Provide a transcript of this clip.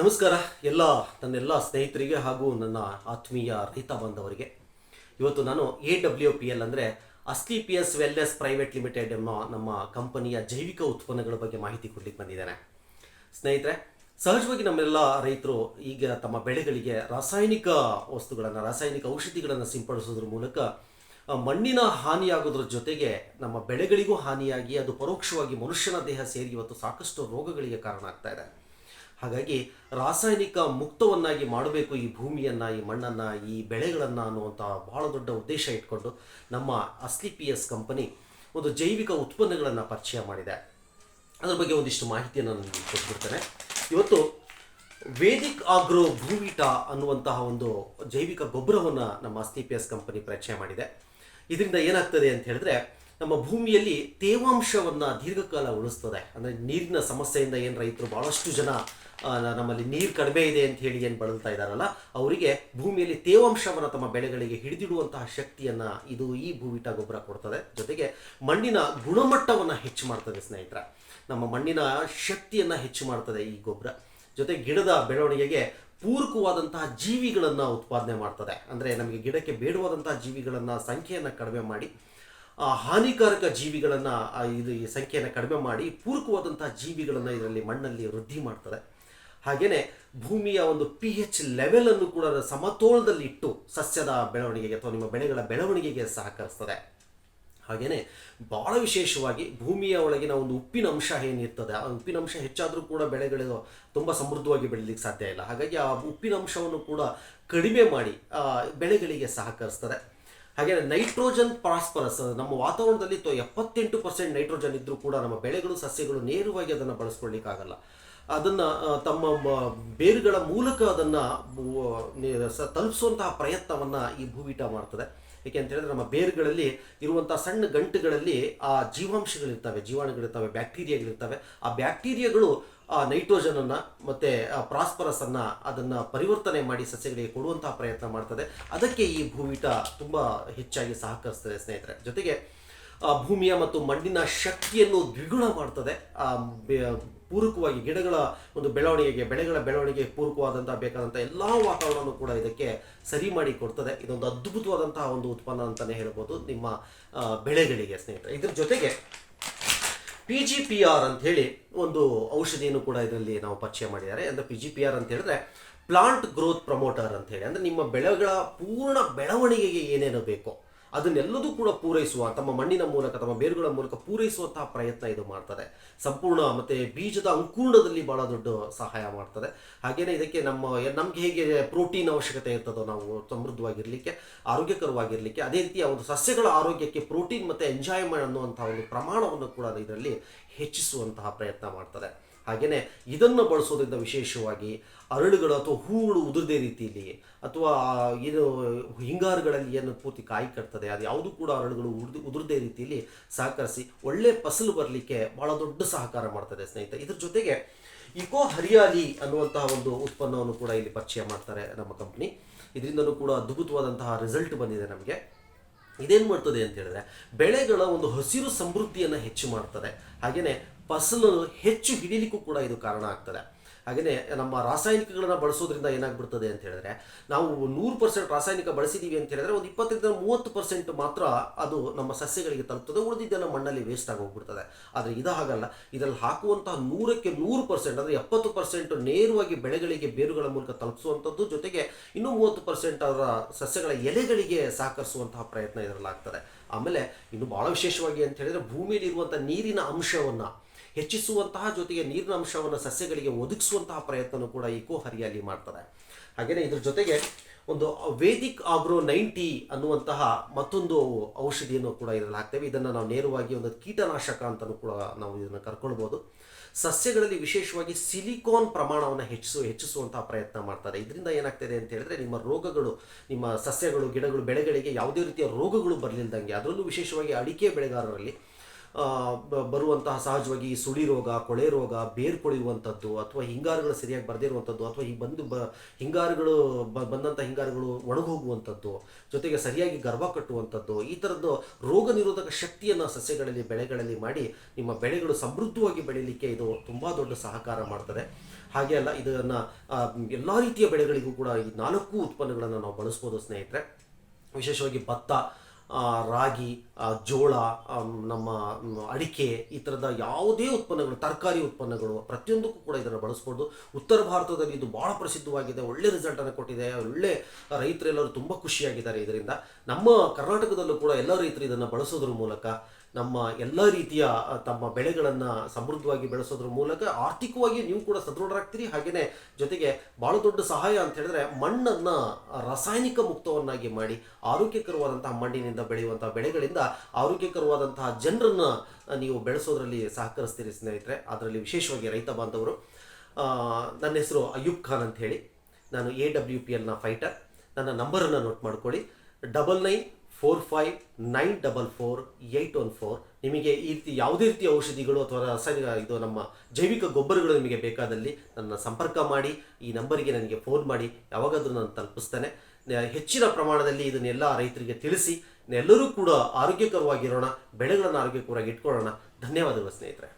ನಮಸ್ಕಾರ ಎಲ್ಲ ನನ್ನೆಲ್ಲ ಸ್ನೇಹಿತರಿಗೆ ಹಾಗೂ ನನ್ನ ಆತ್ಮೀಯ ರೈತ ಬಾಂಧವರಿಗೆ. ಇವತ್ತು ನಾನು ಎ ಡಬ್ಲ್ಯೂ ಪಿ ಎಲ್ ಅಂದರೆ Asli P S wellness private limited ಎಂಬ ನಮ್ಮ ಕಂಪನಿಯ ಜೈವಿಕ ಉತ್ಪನ್ನಗಳ ಬಗ್ಗೆ ಮಾಹಿತಿ ಕೊಡ್ಲಿಕ್ಕೆ ಬಂದಿದ್ದೇನೆ. ಸ್ನೇಹಿತರೆ, ಸಹಜವಾಗಿ ನಮ್ಮೆಲ್ಲ ರೈತರು ಈಗ ತಮ್ಮ ಬೆಳೆಗಳಿಗೆ ರಾಸಾಯನಿಕ ವಸ್ತುಗಳನ್ನು, ರಾಸಾಯನಿಕ ಔಷಧಿಗಳನ್ನು ಸಿಂಪಡಿಸೋದ್ರ ಮೂಲಕ ಮಣ್ಣಿನ ಹಾನಿಯಾಗೋದ್ರ ಜೊತೆಗೆ ನಮ್ಮ ಬೆಳೆಗಳಿಗೂ ಹಾನಿಯಾಗಿ, ಅದು ಪರೋಕ್ಷವಾಗಿ ಮನುಷ್ಯನ ದೇಹ ಸೇರಿ ಇವತ್ತು ಸಾಕಷ್ಟು ರೋಗಗಳಿಗೆ ಕಾರಣ ಆಗ್ತಾ ಇದೆ. ಹಾಗಾಗಿ ರಾಸಾಯನಿಕ ಮುಕ್ತವನ್ನಾಗಿ ಮಾಡಬೇಕು ಈ ಭೂಮಿಯನ್ನು, ಈ ಮಣ್ಣನ್ನು, ಈ ಬೆಳೆಗಳನ್ನು ಅನ್ನುವಂಥ ಬಹಳ ದೊಡ್ಡ ಉದ್ದೇಶ ಇಟ್ಕೊಂಡು ನಮ್ಮ ಅಸ್ಲಿ ಪಿ ಕಂಪನಿ ಒಂದು ಜೈವಿಕ ಉತ್ಪನ್ನಗಳನ್ನು ಪರಿಚಯ ಮಾಡಿದೆ. ಅದ್ರ ಬಗ್ಗೆ ಒಂದಿಷ್ಟು ಮಾಹಿತಿಯನ್ನು ನಾನು ಕೊಟ್ಬಿಡ್ತೇನೆ. ಇವತ್ತು ವೇದಿಕ್ ಆಗ್ರೋ ಭೂವಿಟ ಅನ್ನುವಂತಹ ಒಂದು ಜೈವಿಕ ಗೊಬ್ಬರವನ್ನು ನಮ್ಮ ಅಸ್ಲಿ ಪಿ ಕಂಪನಿ ಪರಿಚಯ ಮಾಡಿದೆ. ಇದರಿಂದ ಏನಾಗ್ತದೆ ಅಂತ ಹೇಳಿದ್ರೆ ನಮ್ಮ ಭೂಮಿಯಲ್ಲಿ ತೇವಾಂಶವನ್ನು ದೀರ್ಘಕಾಲ ಉಳಿಸ್ತದೆ. ಅಂದರೆ ನೀರಿನ ಸಮಸ್ಯೆಯಿಂದ ಏನು ರೈತರು ಭಾಳಷ್ಟು ಜನ ನಮ್ಮಲ್ಲಿ ನೀರು ಕಡಿಮೆ ಇದೆ ಅಂತ ಹೇಳಿ ಏನು ಬಳಲ್ತಾ ಇದ್ದಾರಲ್ಲ ಅವರಿಗೆ ಭೂಮಿಯಲ್ಲಿ ತೇವಾಂಶವನ್ನು ತಮ್ಮ ಬೆಳೆಗಳಿಗೆ ಹಿಡಿದಿಡುವಂತಹ ಶಕ್ತಿಯನ್ನು ಇದು ಈ ಭೂಮಿಟ ಗೊಬ್ಬರ ಕೊಡ್ತದೆ. ಜೊತೆಗೆ ಮಣ್ಣಿನ ಗುಣಮಟ್ಟವನ್ನು ಹೆಚ್ಚು ಮಾಡ್ತದೆ ಸ್ನೇಹಿತರ. ನಮ್ಮ ಮಣ್ಣಿನ ಶಕ್ತಿಯನ್ನು ಹೆಚ್ಚು ಮಾಡ್ತದೆ ಈ ಗೊಬ್ಬರ. ಜೊತೆ ಗಿಡದ ಬೆಳವಣಿಗೆಗೆ ಪೂರಕವಾದಂತಹ ಜೀವಿಗಳನ್ನು ಉತ್ಪಾದನೆ ಮಾಡ್ತದೆ. ಅಂದರೆ ನಮಗೆ ಗಿಡಕ್ಕೆ ಬೇಡವಾದಂತಹ ಜೀವಿಗಳನ್ನು ಸಂಖ್ಯೆಯನ್ನು ಕಡಿಮೆ ಮಾಡಿ ಆ ಹಾನಿಕಾರಕ ಜೀವಿಗಳನ್ನು ಇದು ಈ ಸಂಖ್ಯೆಯನ್ನು ಕಡಿಮೆ ಮಾಡಿ ಪೂರಕವಾದಂತಹ ಜೀವಿಗಳನ್ನು ಇದರಲ್ಲಿ ಮಣ್ಣಲ್ಲಿ ವೃದ್ಧಿ ಮಾಡ್ತದೆ. ಹಾಗೆಯೇ ಭೂಮಿಯ ಒಂದು ಪಿ ಎಚ್ ಲೆವೆಲನ್ನು ಕೂಡ ಸಮತೋಲದಲ್ಲಿ ಇಟ್ಟು ಸಸ್ಯದ ಬೆಳವಣಿಗೆಗೆ ಅಥವಾ ನಿಮ್ಮ ಬೆಳೆಗಳ ಬೆಳವಣಿಗೆಗೆ ಸಹಕರಿಸ್ತದೆ. ಹಾಗೆಯೇ ಭಾಳ ವಿಶೇಷವಾಗಿ ಭೂಮಿಯ ಒಳಗಿನ ಒಂದು ಉಪ್ಪಿನ ಅಂಶ ಏನಿರ್ತದೆ, ಆ ಉಪ್ಪಿನ ಅಂಶ ಹೆಚ್ಚಾದರೂ ಕೂಡ ಬೆಳೆಗಳು ತುಂಬ ಸಮೃದ್ಧವಾಗಿ ಬೆಳೀಲಿಕ್ಕೆ ಸಾಧ್ಯ ಇಲ್ಲ. ಹಾಗಾಗಿ ಆ ಉಪ್ಪಿನ ಅಂಶವನ್ನು ಕೂಡ ಕಡಿಮೆ ಮಾಡಿ ಬೆಳೆಗಳಿಗೆ ಸಹಕರಿಸ್ತದೆ. ಹಾಗೆ ನೈಟ್ರೋಜನ್ ಪಾಸ್ಪರಸ್ ನಮ್ಮ ವಾತಾವರಣದಲ್ಲಿ ಎಪ್ಪತ್ತೆಂಟು ಪರ್ಸೆಂಟ್ ನೈಟ್ರೋಜನ್ ಇದ್ದರೂ ಕೂಡ ನಮ್ಮ ಬೆಳೆಗಳು, ಸಸ್ಯಗಳು ನೇರವಾಗಿ ಅದನ್ನು ಬಳಸ್ಕೊಳ್ಳಿಕ್ಕಾಗಲ್ಲ ಅದನ್ನು ತಮ್ಮ ಬೇರುಗಳ ಮೂಲಕ ಅದನ್ನು ತಲುಪಿಸುವಂತಹ ಪ್ರಯತ್ನವನ್ನು ಈ ಭೂವಿಟ ಮಾಡ್ತದೆ. ಏಕೆ ಅಂತ ಹೇಳಿದ್ರೆ ನಮ್ಮ ಬೇರುಗಳಲ್ಲಿ ಇರುವಂಥ ಸಣ್ಣ ಗಂಟುಗಳಲ್ಲಿ ಆ ಜೀವಾಂಶಗಳಿರ್ತವೆ, ಜೀವಾಣುಗಳಿರ್ತವೆ, ಬ್ಯಾಕ್ಟೀರಿಯಾಗಳಿರ್ತವೆ. ಆ ಬ್ಯಾಕ್ಟೀರಿಯಾಗಳು ಆ ನೈಟ್ರೋಜನನ್ನು ಮತ್ತು ಪ್ರಾಸ್ಪರಸ್ ಅನ್ನು ಅದನ್ನು ಪರಿವರ್ತನೆ ಮಾಡಿ ಸಸ್ಯಗಳಿಗೆ ಕೊಡುವಂತಹ ಪ್ರಯತ್ನ ಮಾಡ್ತದೆ. ಅದಕ್ಕೆ ಈ ಭೂವಿಟ ತುಂಬ ಹೆಚ್ಚಾಗಿ ಸಹಕರಿಸ್ತದೆ ಸ್ನೇಹಿತರೆ. ಜೊತೆಗೆ ಭೂಮಿಯ ಮತ್ತು ಮಣ್ಣಿನ ಶಕ್ತಿಯನ್ನು ದ್ವಿಗುಣ ಮಾಡ್ತದೆ. ಪೂರಕವಾಗಿ ಗಿಡಗಳ ಒಂದು ಬೆಳವಣಿಗೆಗೆ, ಬೆಳೆಗಳ ಬೆಳವಣಿಗೆಗೆ ಪೂರಕವಾದಂತಹ ಬೇಕಾದಂಥ ಎಲ್ಲ ವಾತಾವರಣವನ್ನು ಕೂಡ ಇದಕ್ಕೆ ಸರಿ ಮಾಡಿ ಕೊಡ್ತದೆ. ಇದೊಂದು ಅದ್ಭುತವಾದಂತಹ ಒಂದು ಉತ್ಪನ್ನ ಅಂತಲೇ ಹೇಳ್ಬೋದು ನಿಮ್ಮ ಬೆಳೆಗಳಿಗೆ ಸ್ನೇಹಿತರೆ. ಇದ್ರ ಜೊತೆಗೆ ಪಿ ಜಿ ಪಿ ಆರ್ ಅಂತ ಹೇಳಿ ಒಂದು ಔಷಧಿಯನ್ನು ಕೂಡ ಇದರಲ್ಲಿ ನಾವು ಪರಿಚಯ ಮಾಡಿದ್ದಾರೆ. ಅಂದರೆ ಪಿ ಜಿ ಪಿ ಆರ್ ಅಂತ ಹೇಳಿದ್ರೆ ಪ್ಲಾಂಟ್ ಗ್ರೋತ್ ಪ್ರಮೋಟರ್ ಅಂತ ಹೇಳಿ. ಅಂದರೆ ನಿಮ್ಮ ಬೆಳೆಗಳ ಪೂರ್ಣ ಬೆಳವಣಿಗೆಗೆ ಏನೇನು ಬೇಕೋ ಅದನ್ನೆಲ್ಲದೂ ಕೂಡ ಪೂರೈಸುವ, ತಮ್ಮ ಮಣ್ಣಿನ ಮೂಲಕ, ತಮ್ಮ ಬೇರುಗಳ ಮೂಲಕ ಪೂರೈಸುವಂತಹ ಪ್ರಯತ್ನ ಇದು ಮಾಡ್ತದೆ. ಸಂಪೂರ್ಣ ಮತ್ತೆ ಬೀಜದ ಅಂಕೂರ್ಣದಲ್ಲಿ ಬಹಳ ದೊಡ್ಡ ಸಹಾಯ ಮಾಡ್ತದೆ. ಹಾಗೇನೆ ಇದಕ್ಕೆ ನಮ್ಮ, ನಮ್ಗೆ ಹೇಗೆ ಪ್ರೋಟೀನ್ ಅವಶ್ಯಕತೆ ಇರ್ತದೋ ನಾವು ಸಮೃದ್ಧವಾಗಿರ್ಲಿಕ್ಕೆ, ಆರೋಗ್ಯಕರವಾಗಿರ್ಲಿಕ್ಕೆ, ಅದೇ ರೀತಿಯ ಒಂದು ಸಸ್ಯಗಳ ಆರೋಗ್ಯಕ್ಕೆ ಪ್ರೋಟೀನ್ ಮತ್ತೆ ಎಂಜಾಯ್ಮೆಂಟ್ ಅನ್ನುವಂತಹ ಒಂದು ಪ್ರಮಾಣವನ್ನು ಕೂಡ ಇದರಲ್ಲಿ ಹೆಚ್ಚಿಸುವಂತಹ ಪ್ರಯತ್ನ ಮಾಡ್ತದೆ. ಹಾಗೆಯೇ ಇದನ್ನು ಬಳಸೋದ್ರಿಂದ ವಿಶೇಷವಾಗಿ ಅರಳುಗಳು ಅಥವಾ ಹೂಗಳು ಉದುರದೇ ರೀತಿಯಲ್ಲಿ ಅಥವಾ ಏನು ಹಿಂಗಾರುಗಳಲ್ಲಿ ಏನು ಪೂರ್ತಿ ಕಾಯಿ ಕಟ್ತದೆ, ಅದು ಯಾವುದು ಕೂಡ ಅರಳುಗಳು ಉದುರು ಉದುರದೇ ರೀತಿಯಲ್ಲಿ ಸಹಕರಿಸಿ ಒಳ್ಳೆ ಫಸಲು ಬರಲಿಕ್ಕೆ ಭಾಳ ದೊಡ್ಡ ಸಹಕಾರ ಮಾಡ್ತದೆ ಸ್ನೇಹಿತ ಇದ್ರ ಜೊತೆಗೆ ಇಕೋ ಹರಿಯಾಲಿ ಅನ್ನುವಂತಹ ಒಂದು ಉತ್ಪನ್ನವನ್ನು ಕೂಡ ಇಲ್ಲಿ ಪರಿಚಯ ಮಾಡ್ತಾರೆ ನಮ್ಮ ಕಂಪ್ನಿ ಇದರಿಂದಲೂ ಕೂಡ ಅದ್ಭುತವಾದಂತಹ ರಿಸಲ್ಟ್ ಬಂದಿದೆ ನಮಗೆ. ಇದೇನು ಮಾಡ್ತದೆ ಅಂತ ಹೇಳಿದ್ರೆ, ಬೆಳೆಗಳ ಒಂದು ಹಸಿರು ಸಮೃದ್ಧಿಯನ್ನು ಹೆಚ್ಚು ಮಾಡ್ತದೆ. ಹಾಗೆಯೇ ಫಸಲು ಹೆಚ್ಚು ಹಿಡೀಲಿಕ್ಕೂ ಕೂಡ ಇದು ಕಾರಣ ಆಗ್ತದೆ. ಹಾಗೆಯೇ ನಮ್ಮ ರಾಸಾಯನಿಕಗಳನ್ನ ಬಳಸೋದ್ರಿಂದ ಏನಾಗ್ಬಿಡ್ತದೆ ಅಂತ ಹೇಳಿದ್ರೆ, ನಾವು ನೂರು ಪರ್ಸೆಂಟ್ ರಾಸಾಯನಿಕ ಬಳಸಿದೀವಿ ಅಂತ ಹೇಳಿದ್ರೆ ಒಂದು ಇಪ್ಪತ್ತರಿಂದ ಮೂವತ್ತು ಪರ್ಸೆಂಟ್ ಮಾತ್ರ ಅದು ನಮ್ಮ ಸಸ್ಯಗಳಿಗೆ ತಲುಪ್ತದೆ, ಉಳಿದಿದ್ದೆಲ್ಲ ಮಣ್ಣಲ್ಲಿ ವೇಸ್ಟ್ ಆಗಿ ಹೋಗ್ಬಿಡ್ತದೆ ಆದರೆ ಇದು ಹಾಗಲ್ಲ. ಇದರಲ್ಲಿ ಹಾಕುವಂತಹ ನೂರಕ್ಕೆ ನೂರು ಪರ್ಸೆಂಟ್ ಅಂದರೆ ಎಪ್ಪತ್ತು ಪರ್ಸೆಂಟ್ ನೇರವಾಗಿ ಬೆಳೆಗಳಿಗೆ ಬೇರುಗಳ ಮೂಲಕ ತಲುಪಿಸುವಂಥದ್ದು, ಜೊತೆಗೆ ಇನ್ನೂ ಮೂವತ್ತು ಪರ್ಸೆಂಟ್ ಅವರ ಸಸ್ಯಗಳ ಎಲೆಗಳಿಗೆ ಸಹಕರಿಸುವಂತಹ ಪ್ರಯತ್ನ ಇದರಲ್ಲಿ ಆಗ್ತದೆ ಆಮೇಲೆ ಇನ್ನು ಬಹಳ ವಿಶೇಷವಾಗಿ ಅಂತ ಹೇಳಿದ್ರೆ ಭೂಮಿಯಲ್ಲಿ ಇರುವಂಥ ನೀರಿನ ಅಂಶವನ್ನು ಹೆಚ್ಚಿಸುವಂತಹ ಜೊತೆಗೆ ನೀರಿನ ಅಂಶವನ್ನು ಸಸ್ಯಗಳಿಗೆ ಒದಗಿಸುವಂತಹ ಪ್ರಯತ್ನವೂ ಕೂಡ ಈಕೋ ಹರಿಯಾಲಿ ಮಾಡ್ತಾರೆ. ಹಾಗೆಯೇ ಇದ್ರ ಜೊತೆಗೆ ಒಂದು ವೇದಿಕ್ ಆಗ್ರೋ ನೈಂಟಿ ಅನ್ನುವಂತಹ ಮತ್ತೊಂದು ಔಷಧಿಯನ್ನು ಕೂಡ ಇದರಲ್ಲಿ ಹಾಕ್ತೇವೆ. ಇದನ್ನು ನಾವು ನೇರವಾಗಿ ಒಂದು ಕೀಟನಾಶಕ ಅಂತಲೂ ಕೂಡ ನಾವು ಇದನ್ನು ಕರ್ಕೊಳ್ಬೋದು. ಸಸ್ಯಗಳಲ್ಲಿ ವಿಶೇಷವಾಗಿ ಸಿಲಿಕಾನ್ ಪ್ರಮಾಣವನ್ನು ಹೆಚ್ಚಿಸು, ಹೆಚ್ಚಿಸುವಂತಹ ಪ್ರಯತ್ನ ಮಾಡ್ತಾರೆ. ಇದರಿಂದ ಏನಾಗ್ತದೆ ಅಂತ ಹೇಳಿದ್ರೆ ನಿಮ್ಮ ರೋಗಗಳು, ನಿಮ್ಮ ಸಸ್ಯಗಳು, ಗಿಡಗಳು, ಬೆಳೆಗಳಿಗೆ ಯಾವುದೇ ರೀತಿಯ ರೋಗಗಳು ಬರಲಿಲ್ಲದಂಗೆ ಅದರಲ್ಲೂ ವಿಶೇಷವಾಗಿ ಅಡಿಕೆ ಬೆಳೆಗಾರರಲ್ಲಿ ಬರುವಂತಹ ಸಹಜವಾಗಿ ಈ ಸುಳಿ ರೋಗ, ಕೊಳೆ ರೋಗ, ಬೇರು ಕೊಳೆಯುವಂಥದ್ದು ಅಥವಾ ಹಿಂಗಾರುಗಳು ಸರಿಯಾಗಿ ಬರದೇ ಇರುವಂಥದ್ದು ಅಥವಾ ಈ ಬಂದು ಬ, ಹಿಂಗಾರುಗಳು ಬಂದಂಥ ಹಿಂಗಾರುಗಳು ಒಣಗೋಗುವಂಥದ್ದು, ಜೊತೆಗೆ ಸರಿಯಾಗಿ ಗರ್ಭ ಕಟ್ಟುವಂಥದ್ದು, ಈ ಥರದ್ದು ರೋಗ ನಿರೋಧಕ ಶಕ್ತಿಯನ್ನು ಸಸ್ಯಗಳಲ್ಲಿ, ಬೆಳೆಗಳಲ್ಲಿ ಮಾಡಿ ನಿಮ್ಮ ಬೆಳೆಗಳು ಸಮೃದ್ಧವಾಗಿ ಬೆಳೀಲಿಕ್ಕೆ ಇದು ತುಂಬ ದೊಡ್ಡ ಸಹಕಾರ ಮಾಡ್ತದೆ. ಹಾಗೆ ಅಲ್ಲ, ಇದನ್ನು ಎಲ್ಲ ರೀತಿಯ ಬೆಳೆಗಳಿಗೂ ಕೂಡ ಈ ನಾಲ್ಕು ಉತ್ಪನ್ನಗಳನ್ನು ನಾವು ಬಳಸ್ಬೋದು ಸ್ನೇಹಿತರೆ. ವಿಶೇಷವಾಗಿ ಭತ್ತ ರಾಗಿ ಜೋಳ ನಮ್ಮ ಅಡಿಕೆ, ಈ ಥರದ ಯಾವುದೇ ಉತ್ಪನ್ನಗಳು, ತರಕಾರಿ ಉತ್ಪನ್ನಗಳು, ಪ್ರತಿಯೊಂದಕ್ಕೂ ಕೂಡ ಇದನ್ನು ಬಳಸ್ಬೋದು. ಉತ್ತರ ಭಾರತದಲ್ಲಿ ಇದು ಭಾಳ ಪ್ರಸಿದ್ಧವಾಗಿದೆ. ಒಳ್ಳೆ ರಿಸಲ್ಟನ್ನು ಕೊಟ್ಟಿದೆ. ಒಳ್ಳೆ ರೈತರೆಲ್ಲರೂ ತುಂಬ ಖುಷಿಯಾಗಿದ್ದಾರೆ ಇದರಿಂದ. ನಮ್ಮ ಕರ್ನಾಟಕದಲ್ಲೂ ಕೂಡ ಎಲ್ಲ ರೈತರು ಇದನ್ನು ಬಳಸೋದ್ರ ಮೂಲಕ ನಮ್ಮ ಎಲ್ಲ ರೀತಿಯ ತಮ್ಮ ಬೆಳೆಗಳನ್ನು ಸಮೃದ್ಧವಾಗಿ ಬೆಳೆಸೋದ್ರ ಮೂಲಕ ಆರ್ಥಿಕವಾಗಿ ನೀವು ಕೂಡ ಸದೃಢರಾಗ್ತೀರಿ. ಹಾಗೆಯೇ ಜೊತೆಗೆ ಭಾಳ ದೊಡ್ಡ ಸಹಾಯ ಅಂತ ಹೇಳಿದ್ರೆ ಮಣ್ಣನ್ನು ರಾಸಾಯನಿಕ ಮುಕ್ತವನ್ನಾಗಿ ಮಾಡಿ, ಆರೋಗ್ಯಕರವಾದಂತಹ ಮಣ್ಣಿನಿಂದ ಬೆಳೆಯುವಂತಹ ಬೆಳೆಗಳಿಂದ ಆರೋಗ್ಯಕರವಾದಂತಹ ಜನರನ್ನು ನೀವು ಬೆಳೆಸೋದ್ರಲ್ಲಿ ಸಹಕರಿಸ್ತೀರಿ ಸ್ನೇಹಿತರೆ. ಅದರಲ್ಲಿ ವಿಶೇಷವಾಗಿ ರೈತ ಬಾಂಧವರು ನನ್ನ ಹೆಸರು ಅಯೂಬ್ ಖಾನ್ ಅಂತ ಹೇಳಿ. ನಾನು ಎ ಡಬ್ಲ್ಯೂ ಪಿ ಎಲ್ನ ಫೈಟರ್ ನನ್ನ ನಂಬರನ್ನು ನೋಟ್ ಮಾಡ್ಕೊಳ್ಳಿ. Double nine four five nine double four eight one four ನಿಮಗೆ ಈ ರೀತಿ ಯಾವುದೇ ರೀತಿಯ ಔಷಧಿಗಳು ಅಥವಾ ರಾಸಾಯನಿಕ ಇದು ನಮ್ಮ ಜೈವಿಕ ಗೊಬ್ಬರಗಳು ನಿಮಗೆ ಬೇಕಾದಲ್ಲಿ ನನ್ನ ಸಂಪರ್ಕ ಮಾಡಿ, ಈ ನಂಬರಿಗೆ ನನಗೆ ಫೋನ್ ಮಾಡಿ, ಯಾವಾಗಾದರೂ ನಾನು ತಲುಪಿಸ್ತೇನೆ. ಹೆಚ್ಚಿನ ಪ್ರಮಾಣದಲ್ಲಿ ಇದನ್ನೆಲ್ಲ ರೈತರಿಗೆ ತಿಳಿಸಿ, ಎಲ್ಲರೂ ಕೂಡ ಆರೋಗ್ಯಕರವಾಗಿರೋಣ, ಬೆಳೆಗಳನ್ನು ಆರೋಗ್ಯಕರವಾಗಿ ಇಟ್ಕೊಳ್ಳೋಣ. ಧನ್ಯವಾದಗಳು ಸ್ನೇಹಿತರೆ.